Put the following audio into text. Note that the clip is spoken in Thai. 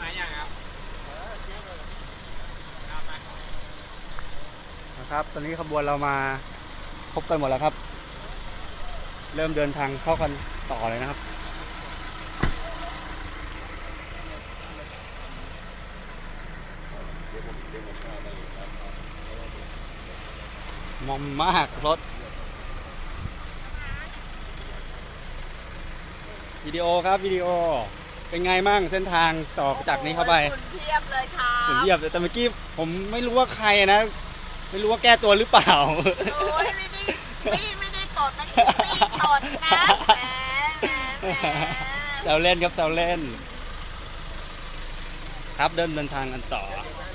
มาอย่งครับนะครับ ตอนนี้ขบวนเรามาพบกันหมดแล้วครับ เริ่มเดินทางเข้ากันต่อเลยนะครับมอมมากรถวิดีโอครับวิดีโอ เป็นไงมั่งเส้นทางต่อจากนี้เข้าไปฝุ่นเทียบเลยค่ะสุดเยียบเลยแต่เมื่อกี้ผมไม่รู้ว่าใครนะ ไม่รู้ว่าแก้ตัวหรือเปล่าโอ้ยไม่ได้ไม่ไม่ได้ตดนะคิตตี้ตดนะแหมแหมแหมแซวเล่นครับแซวเล่น ครับเดินเดินทางกันต่อ